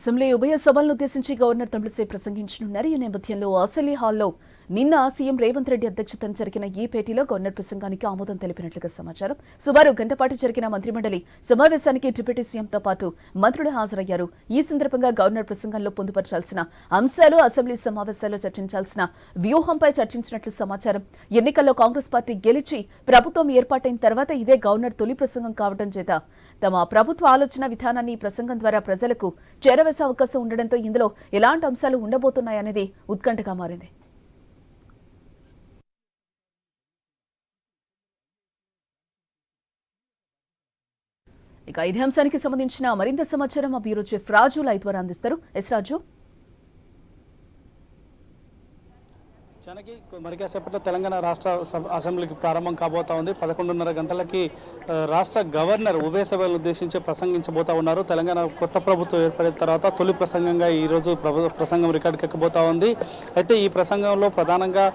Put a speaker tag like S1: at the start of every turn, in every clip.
S1: Assembly ఉభయ సభలను ఉద్దేశించి గవర్నర్ తమిళిసై ప్రసంగించనున్నారు. ఈ నేపథ్యంలో అసెంబ్లీ హాల్లో నిన్న సీఎం రేవంత్ రెడ్డి అధ్యక్షతన జరిగిన ఈ భేటీలో గవర్నర్ ప్రసంగానికి ఆమోదం తెలిపినట్లుగా సమాచారం. సుమారు గంటపాటు జరిగిన మంత్రిమండలి సమావేశానికి డిప్యూటీ సీఎంతో పాటు మంత్రులు హాజరయ్యారు. ఈ సందర్భంగా గవర్నర్ ప్రసంగంలో పొందుపరచాల్సిన అంశాలు అసెంబ్లీ సమావేశాల్లో చర్చించాల్సిన వ్యూహంపై చర్చించినట్లు సమాచారం. ఎన్నికల్లో కాంగ్రెస్ పార్టీ గెలిచి ప్రభుత్వం ఏర్పాటైన తర్వాత ఇదే గవర్నర్ తొలి ప్రసంగం కావడం చేత తమ ప్రభుత్వ ఆలోచన విధానాన్ని ప్రసంగం ద్వారా ప్రజలకు చేరవేసే అవకాశం ఉండడంతో ఇందులో ఎలాంటి అంశాలు ఉండబోతున్నాయనేది ఉత్కంఠగా మారింది. ఇక ఇదే అంశానికి సంబంధించిన మరింత సమాచారం మా బ్యూరో చీఫ్ రాజు లైవ్ ద్వారా అందిస్తారు. ఎస్ రాజు.
S2: జనకి మరి కాసేపట్లో తెలంగాణ రాష్ట్ర అసెంబ్లీకి ప్రారంభం కాబోతా ఉంది. పదకొండున్నర గంటలకి రాష్ట్ర గవర్నర్ ఉభయ సభలను ఉద్దేశించి ప్రసంగించబోతా ఉన్నారు. తెలంగాణ కొత్త ప్రభుత్వం ఏర్పడిన తర్వాత తొలి ప్రసంగంగా ఈరోజు ప్రసంగం రికార్డుకి ఎక్కబోతా ఉంది. అయితే ఈ ప్రసంగంలో ప్రధానంగా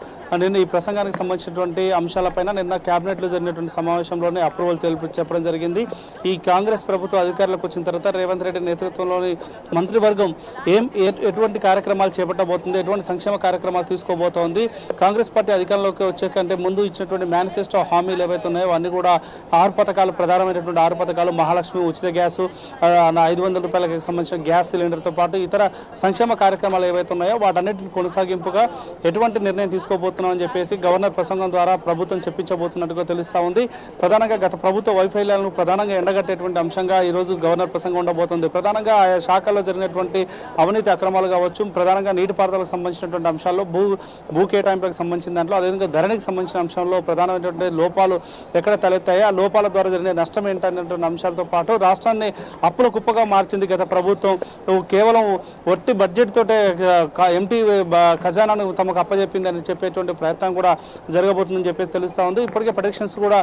S2: నిన్న ఈ ప్రసంగానికి సంబంధించినటువంటి అంశాలపైన నిన్న క్యాబినెట్లో జరిగినటువంటి సమావేశంలోనే అప్రూవల్ తెలుపు చెప్పడం జరిగింది. ఈ కాంగ్రెస్ ప్రభుత్వం అధికారులకు వచ్చిన తర్వాత రేవంత్ రెడ్డి నేతృత్వంలోని మంత్రివర్గం ఏం ఎటువంటి కార్యక్రమాలు చేపట్టబోతుంది ఎటువంటి సంక్షేమ కార్యక్రమాలు తీసుకోబోతోంది కాంగ్రెస్ పార్టీ అధికారంలోకి వచ్చే కంటే ముందు ఇచ్చినటువంటి మేనిఫెస్టో హామీలు ఏవైతే ఉన్నాయో అన్ని కూడా ఆరు పథకాలు ప్రధానమైనటువంటి ఆరు పథకాలు మహాలక్ష్మి ఉచిత గ్యాసు ఐదు వందల రూపాయలకు సంబంధించిన గ్యాస్ సిలిండర్తో పాటు ఇతర సంక్షేమ కార్యక్రమాలు ఏవైతే ఉన్నాయో వాటన్నిటిని కొనసాగింపుగా ఎటువంటి నిర్ణయం తీసుకోబోతున్నామని చెప్పేసి గవర్నర్ ప్రసంగం ద్వారా ప్రభుత్వం చెప్పించబోతున్నట్టుగా తెలుస్తూ ఉంది. ప్రధానంగా గత ప్రభుత్వ వైఫల్యాలను ప్రధానంగా ఎండగట్టేటువంటి అంశంగా ఈరోజు గవర్నర్ ప్రసంగం ఉండబోతుంది. ప్రధానంగా ఆయా శాఖల్లో జరిగినటువంటి అవినీతి అక్రమాలు కావచ్చు ప్రధానంగా నీటిపారుదలకు సంబంధించినటువంటి అంశాల్లో భూ భూ కేటాయింపులకు సంబంధించిన దాంట్లో అదేవిధంగా ధరణికి సంబంధించిన అంశంలో ప్రధానమైనటువంటి లోపాలు ఎక్కడ తలెత్తాయో ఆ లోపాల ద్వారా జరిగిన నష్టం ఏంటనేటువంటి అంశాలతో పాటు రాష్ట్రాన్ని అప్పుల కుప్పగా మార్చింది గత ప్రభుత్వం. కేవలం ఒట్టి బడ్జెట్ తోటే ఎంటీ ఖజానాను తమకు అప్పజెప్పిందని చెప్పేటువంటి ప్రయత్నం కూడా జరగబోతుందని చెప్పేసి తెలుస్తా ఉంది. ఇప్పటికే ప్రొడిక్షన్స్ కూడా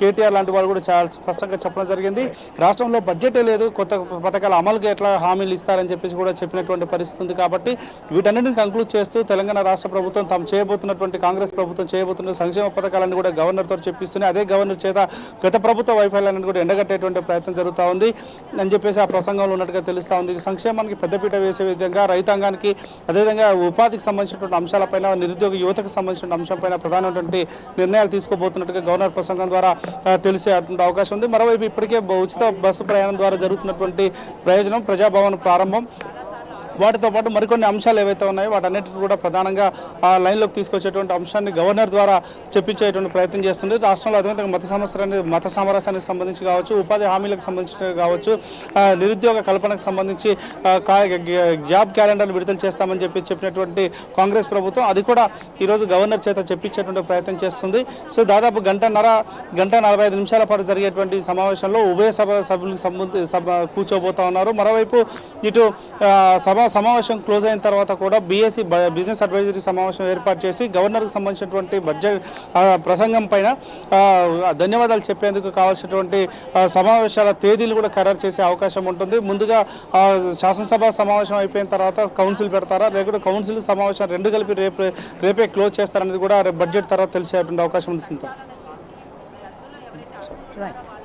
S2: కేటీఆర్ లాంటి వాళ్ళు కూడా చాలా స్పష్టంగా చెప్పడం జరిగింది. రాష్ట్రంలో బడ్జెటే లేదు కొత్త పథకాల అమలుకి ఎట్లా హామీలు ఇస్తారని చెప్పేసి కూడా చెప్పినటువంటి పరిస్థితి ఉంది కాబట్టి వీటన్నిటిని కంక్లూడ్ చేస్తూ తెలంగాణ రాష్ట్ర ప్రభుత్వం తమ చేయబోతున్నటువంటి కాంగ్రెస్ ప్రభుత్వం చేయబోతున్న సంక్షేమ పథకాలను కూడా గవర్నర్తో చెప్పిస్తూనే అదే గవర్నర్ చేత గత ప్రభుత్వ వైఫల్యాన్ని కూడా ఎండగట్టేటువంటి ప్రయత్నం జరుగుతూ ఉంది. అని చెప్పేసి ఆ ప్రసంగంలో ఉన్నట్టుగా తెలుస్తూ ఉంది. సంక్షేమానికి పెద్దపీట వేసే విధంగా రైతాంగానికి అదేవిధంగా ఉపాధికి సంబంధించినటువంటి అంశాలపైన నిరుద్యోగ యువతకు సంబంధించిన అంశంపైన ప్రధానమైనటువంటి నిర్ణయాలు తీసుకోబోతున్నట్టుగా గవర్నర్ ప్రసంగం ద్వారా తెలిసేటువంటి అవకాశం ఉంది. మరోవైపు ఇప్పటికే ఉచిత బస్సు ప్రయాణం ద్వారా జరుగుతున్నటువంటి ప్రయోజనం ప్రజాభవన్ ప్రారంభం వాటితో పాటు మరికొన్ని అంశాలు ఏవైతే ఉన్నాయో వాటన్నిటిని కూడా ప్రధానంగా ఆ లైన్లోకి తీసుకొచ్చేటువంటి అంశాన్ని గవర్నర్ ద్వారా చెప్పించేటువంటి ప్రయత్నం చేస్తుంది. రాష్ట్రంలో అదేవిధంగా మత సమస్యలని మత సామరస్యానికి సంబంధించి కావచ్చు ఉపాధి హామీలకు సంబంధించి కావచ్చు నిరుద్యోగ కల్పనకు సంబంధించి జాబ్ క్యాలెండర్లు విడుదల చేస్తామని చెప్పి చెప్పినటువంటి కాంగ్రెస్ ప్రభుత్వం అది కూడా ఈరోజు గవర్నర్ చేత చెప్పించేటువంటి ప్రయత్నం చేస్తుంది. సో దాదాపు గంటన్నర గంట నలభై ఐదు నిమిషాల పాటు జరిగేటువంటి సమావేశంలో ఉభయ సభ సభ్యులకు సంబంధ సభ కూర్చోబోతా ఉన్నారు. మరోవైపు ఇటు సభ సమావేశం క్లోజ్ అయిన తర్వాత కూడా బీఎస్సీ బిజినెస్ అడ్వైజరీ సమావేశం ఏర్పాటు చేసి గవర్నర్కి సంబంధించినటువంటి బడ్జెట్ ప్రసంగం పైన ధన్యవాదాలు చెప్పేందుకు కావాల్సినటువంటి సమావేశాల తేదీలు కూడా ఖరారు చేసే అవకాశం ఉంటుంది. ముందుగా శాసనసభ సమావేశం అయిపోయిన తర్వాత కౌన్సిల్ పెడతారా? లేకుంటే కౌన్సిల్ సమావేశం రెండు కలిపి రేపు రేపే క్లోజ్ చేస్తారనేది కూడా రేపు బడ్జెట్ తర్వాత తెలిసేటువంటి అవకాశం ఉంది సింత
S1: రైట్